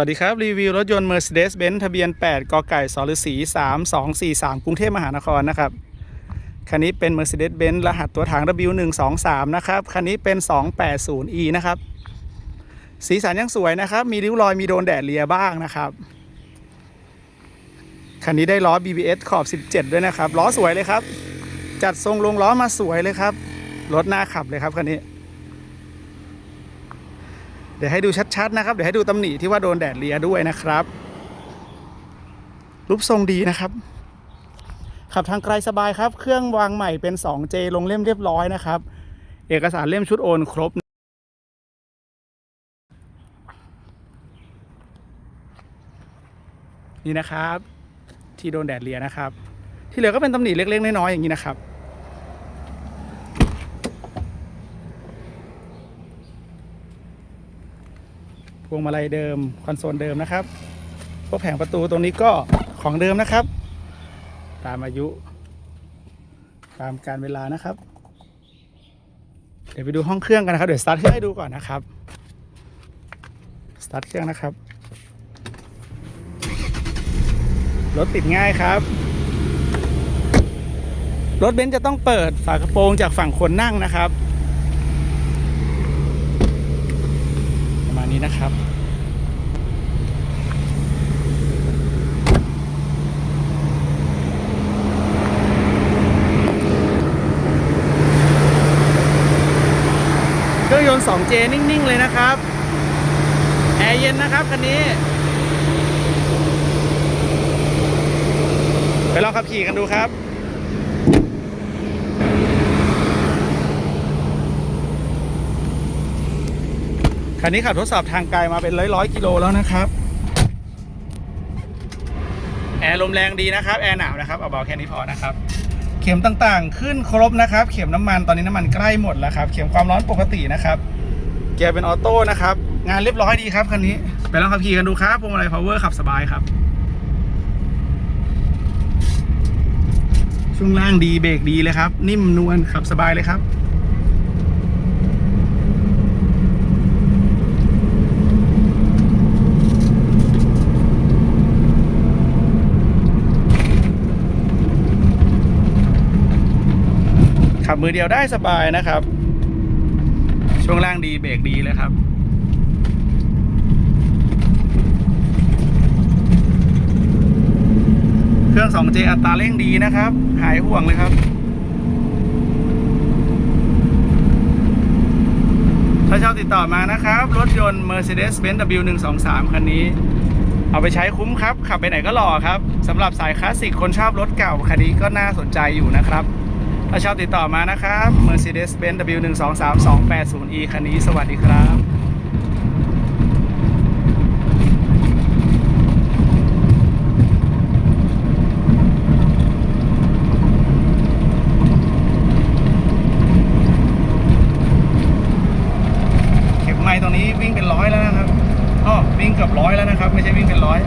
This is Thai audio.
วัสดีครับ รีวิวรถยนต์ Mercedes-Benz ทะเบียน 8 กไก่สรศรี3243 กรุงเทพมหานครนะครับ คันนี้เป็น Mercedes-Benz รหัสตัวถัง W123 นะครับ คันนี้เป็น 280e นะครับ สีสันยังสวยนะครับ มีริ้วรอยมีโดนแดดเลียบ้างนะครับ คันนี้ได้ล้อ BBS ขอบ 17 ด้วยนะครับ ล้อสวยเลยครับ จัดทรงลงล้อมาสวยเลยครับ รถหน้าขับเลยครับคันนี้ เดี๋ยวให้ดูชัดๆนะครับ เดี๋ยวให้ดูตำหนิที่ว่าโดนแดดเลียด้วยนะครับ รูปทรงดีนะครับ ขับทางไกลสบายครับ เครื่องวางใหม่เป็น 2J ลงเล่มเรียบร้อยนะครับ เอกสารเล่มชุดโอนครบ นี่นะครับ ที่โดนแดดเลียนะครับ ที่เหลือก็เป็นตำหนิเล็กๆน้อยๆอย่างนี้นะครับ พวงมาลัยเดิมคอนโซลเดิมนะครับ พวกแผงประตูตรงนี้ก็ของเดิมนะครับ ตามอายุ ตามการเวลานะครับ เดี๋ยวไปดูห้องเครื่องกันนะครับ เดี๋ยวสตาร์ทเครื่องให้ดูก่อนนะครับสตาร์ทเครื่องนะครับรถติดง่ายครับ รถเบนซ์จะต้องเปิดฝากระโปรงจากฝั่งคนนั่งนะครับ ประมาณ นี้นะครับเครื่องยนต์ 2J นิ่ง ๆ เลยนะครับ แอร์เย็นนะครับคันนี้ ไปลองขับขี่กันดูครับ คันนี้ขับทดสอบทางไกลมาเป็นร้อยร้อยๆกิโลแล้วนะครับแอร์ลมแรงดีนะครับแอร์หนาวนะครับเอาเบาแค่นี้พอนะครับเข็มต่างๆ ขึ้นครบนะครับ เข็มน้ำมันตอนนี้น้ำมันใกล้หมดแล้วครับเข็มความร้อนปกตินะครับเกียร์เป็นออโต้นะครับงานเรียบร้อยดีครับคันนี้ไปลองขับขี่กันดูครับพวงมาลัยพาวเวอร์ขับสบายครับช่วงล่างดีเบรกดีเลยครับ นิ่มนวลขับสบายเลยครับ ขับมือเดียวได้สบายนะครับ ช่วงล่างดีเบรกดีเลยครับเครื่อง 2J อัตราเร่งดีนะครับ หายห่วงเลยครับ ถ้าชอบติดต่อมานะครับ รถยนต์ Mercedes-Benz W123 คันนี้ เอาไปใช้คุ้มครับ ขับไปไหนก็หล่อครับสำหรับสายคลาสสิกคนชอบรถเก่า คันนี้ก็น่าสนใจอยู่นะครับ ถ้าชอบติดต่อมานะครับ Mercedes-Benz W123280E คันนี้ สวัสดีครับเข็มไม้ตรงนี้วิ่งเป็นร้อยแล้วนะครับอ๋อวิ่งเกือบร้อยแล้วนะครับ ไม่ใช่วิ่งเป็นร้อย